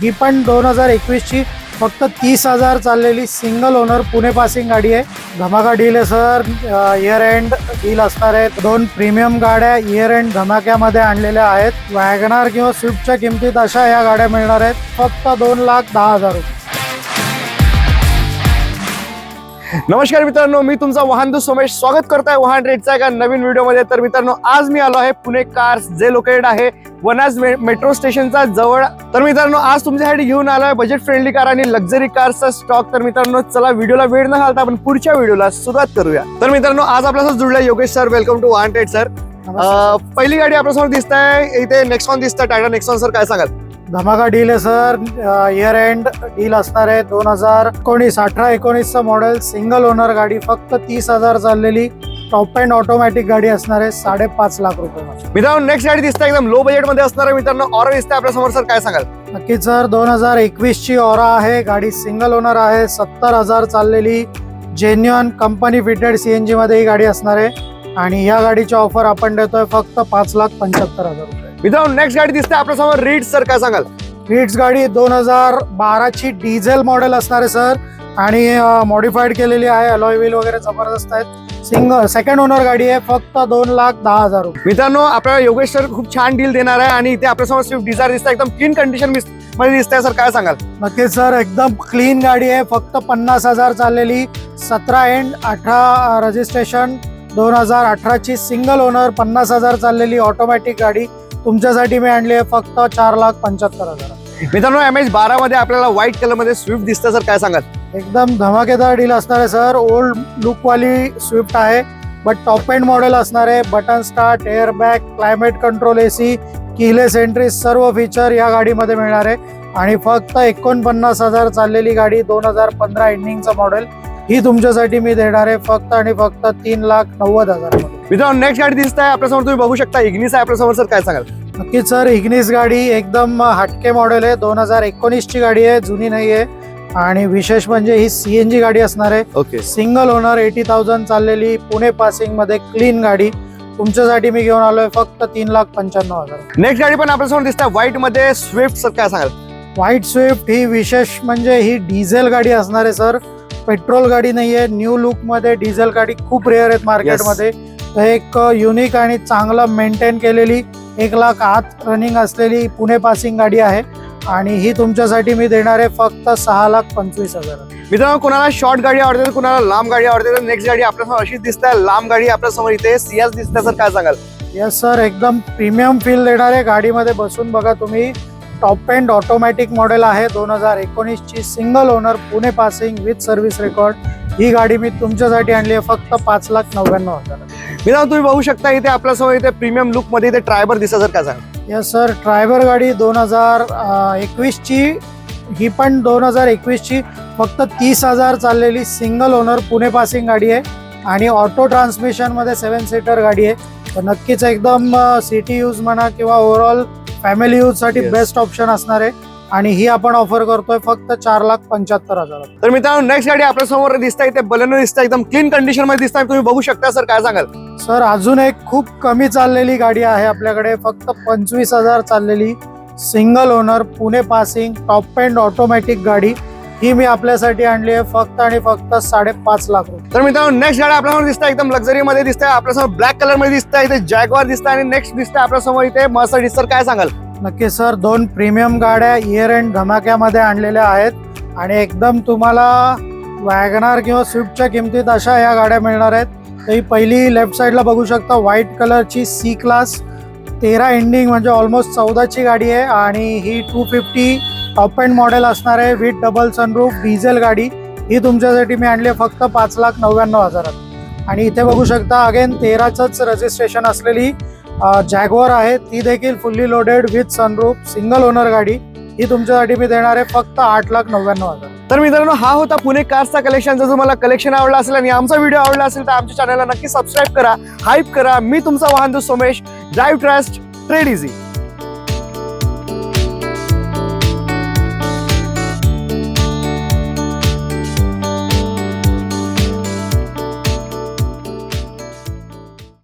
ही पण दोन हजार एकवीसची फक्त तीस हजार चाललेली सिंगल ओनर पुणे पासिंग गाडी आहे. धमाका डील आहे सर इयर एंड डील असणार आहे दोन प्रीमियम गाड्या इयर एंड धमाक्यामध्ये आणलेल्या आहेत. वॅगनार किंवा स्विफ्टच्या किमतीत अशा या गाड्या मिळणार आहेत. फक्त दोन लाख दहा हजार रुपये. नमस्कार मित्रांनो मी तुमचा वाहन सोमेश. स्वागत करताय वाहन रेटचा एका नवीन व्हिडिओमध्ये. तर मित्रांनो आज मी आलो आहे पुणे कार्स जे लोकेटेड आहे वनाज मेट्रो स्टेशनचा जवळ. तर मित्रांनो आज तुमच्यासाठी घेऊन आलो आहे बजेट फ्रेंडली कार आणि लक्झरी कारचा स्टॉक तर मित्रांनो चला व्हिडिओला वेळ न घालता आपण पुढच्या व्हिडिओला सुरुवात करूया. तर मित्रांनो आज आपल्यासोबत जुळला योगेश सर वेलकम टू वाहन रेट सर. पहिली गाडी आपल्यासमोर दिसत आहे इथे नेक्सॉन दिसतं टाटा नेक्सॉन सर काय सांगाल? धमाका डील आहे सर. इयर एंड डील असणार आहे दोन हजार एकोणीस. अठरा एकोणीसचं मॉडेल सिंगल ओनर गाडी फक्त तीस हजार चाललेली. टॉप अँड ऑटोमॅटिक गाडी असणार आहे साडेपाच लाख रुपये. मित्रांनो नेक्स्ट गाडी दिसते एकदम लो बजेटमध्ये असणार आहे मित्रांनो. ऑर दिसते आपल्यासमोर सर. काय सांगाल? नक्कीच सर. दोन हजार एकवीस ची ओरा आहे. गाडी सिंगल ओनर आहे. सत्तर हजार चाललेली. जेन्युअन कंपनी फिटेड सीएनजी मध्ये ही गाडी असणार आहे. आणि या गाडीची ऑफर आपण देतोय फक्त पाच लाख पंच्याहत्तर हजार रुपये. मित्रांनो नेक्स्ट गाडी दिसते आपल्यासमोर रीड सर काय सांगाल? हिट्स गाडी दोन हजार बाराची डिझेल मॉडेल असणार आहे सर आणि मॉडिफाईड केलेली आहे अलॉय व्हील वगैरे जबरदस्त आहेत. सिंगल सेकंड ओनर गाडी आहे फक्त दोन लाख दहा हजार रुपये. मित्रांनो आपल्याला योगेश सर खूप छान डील देणार आहे आणि इथे आपल्यासमोर स्विफ्ट डिझायर दिसतं एकदम क्लीन कंडिशनमध्ये दिसतंय सर काय सांगाल? नक्कीच सर एकदम क्लीन गाडी आहे. फक्त पन्नास हजार चाललेली. सतरा एंड अठरा रजिस्ट्रेशन दोन हजार अठराची सिंगल ओनर पन्नास हजार चाललेली ऑटोमॅटिक गाडी. तुमच्यासाठी मी आणली आहे फक्त चार लाख पंच्याहत्तर हजार. मित्रांनो एम एच बारा मध्ये आपल्याला व्हाईट कलरमध्ये स्विफ्ट दिसतं सर. काय सांगाल? एकदम धमाकेदार डील असणार आहे सर. ओल्ड लुकवाली स्विफ्ट आहे बट टॉप एंड मॉडेल असणार आहे. Button start air bag climate control A C keyless entry सर्व फीचर या गाडीमध्ये मिळणार आहे. आणि फक्त एकोणपन्नास हजार चाललेली गाडी दोन हजार पंधरा एंडिंगचं मॉडेल ही तुमच्यासाठी मी देणार आहे फक्त आणि फक्त तीन लाख नव्वद हजार मित्रांनो नेक्स्ट गाडी दिसत आहे. आपल्यासमोर तुम्ही बघू शकता. इग्निस आहे आपल्यासमोर सर काय सांगाल? नक्कीच सर इग्निस गाडी एकदम हटके मॉडेल आहे. दोन हजार एकोणीसची गाडी आहे. जुनी नाही आहे आणि विशेष म्हणजे ही सीएनजी गाडी असणार आहे. Okay single owner eighty thousand चाललेली पुणे पासिंगमध्ये क्लीन गाडी. तुमच्यासाठी मी घेऊन आलोय फक्त तीन लाख पंच्याण्णव हजार. नेक्स्ट गाडी पण आपल्यासमोर दिसत. व्हाईटमध्ये स्विफ्ट सर काय सांगाल? व्हाईट स्विफ्ट ही विशेष म्हणजे ही डिझेल गाडी असणार आहे सर पेट्रोल गाडी नाहीये न्यू लुकमध्ये डिझेल गाडी खूप रेअर आहेत मार्केटमध्ये तर एक युनिक आणि चांगलं मेंटेन केलेली एक लाख आत रनिंग असलेली पुणे पासिंग गाडी आहे. आणि ही तुमच्यासाठी मी देणार आहे फक्त सहा लाख पंचवीस हजार. मित्रांनो कुणाला शॉर्ट गाडी आवडते तर कुणाला लांब गाडी आवडते तर नेक्स्ट गाडी आपल्यासमोर अशीच दिसत. आहे लांब गाडी आपल्यासमोर इथे सियास दिसत सर काय सांगाल? येस सर एकदम प्रीमियम फील देणार आहे गाडीमध्ये बसून बघा तुम्ही. टॉप एंड ऑटोमॅटिक मॉडेल आहे. दोन हजार एकोणीसची single owner Pune passing with service record ही गाडी मी तुमच्यासाठी आणली आहे. फक्त पाच लाख नव्याण्णव हजार. मित्रांनो तुम्ही बघू शकता इथे आपल्यासमोर इथे प्रीमियम लुकमध्ये इथे ट्रायबर दिसत सर काय सांगाल येस सर ड्रायव्हर गाडी दोन हजार एकवीसची. ही पण दोन हजार एकवीसची. फक्त तीस हजार चाललेली सिंगल ओनर पुणे पासिंग गाडी आहे. आणि ऑटो ट्रान्समिशनमध्ये सेवन सीटर गाडी आहे. तर नक्कीच एकदम सिटी यूज म्हणा किंवा ओव्हरऑल फॅमिली यूजसाठी Yes. बेस्ट ऑप्शन असणार आहे. आणि ही आपण ऑफर करतोय फक्त चार लाख पंच्याहत्तर हजार तर मित्रांनो नेक्स्ट गाडी आपल्यासमोर दिसत आहे इथे बलेनो दिसत एकदम क्लीन कंडिशनमध्ये दिसत तुम्ही बघू शकता सर काय सांगाल? सर अजून एक खूप कमी चाललेली गाडी आहे आपल्याकडे फक्त पंचवीस हजार चाललेली. Single owner Pune passing top end automatic गाडी. ही मी आपल्यासाठी आणली आहे फक्त आणि फक्त साडेपाच लाख रुपये. तर मित्रांनो नेक्स्ट गाडी आपल्यासमोर दिसत एकदम लक्झरी मध्ये दिसत आपल्यासमोर ब्लॅक कलरमध्ये दिसत इथे जॅगवार दिसत आणि नेक्स्ट दिसत आपल्यासमोर इथे मर्सडीज सर काय सांगाल? नक्की सर दोन प्रीमियम गाड्या इयर एंड धमाक्यामध्ये आणलेल्या आहेत आणि एकदम तुम्हाला वॅगनार किंवा स्विफ्टच्या किमतीत अशा या गाड्या मिळणार आहेत. तर ही पहिली लेफ्ट साईडला बघू शकता व्हाईट कलरची सी क्लास तेरा एंडिंग म्हणजे ऑलमोस्ट चौदाची गाडी आहे आणि ही two fifty top end model असणार आहे विथ डबल सनरूफ डिझेल गाडी. ही तुमच्यासाठी मी आणली आहे फक्त पाच लाख नव्याण्णव हजारात. आणि इथे बघू शकता अगेन तेराचंच रजिस्ट्रेशन असलेली जॅगवर आहे. ती देखील fully loaded with sunroof single owner गाडी. ही तुमच्यासाठी मी देणार आहे फक्त आठ लाख नव्याण्णव हजार. तर मित्रांनो हा होता पुणे कार्सचा कलेक्शन जर तुम्हाला कलेक्शन आवडला असेल आणि आमचा व्हिडिओ आवडला असेल तर आमच्या चॅनलला नक्की सबस्क्राईब करा हाईप करा. मी तुमचा वाहन Somesh drive trust trade easy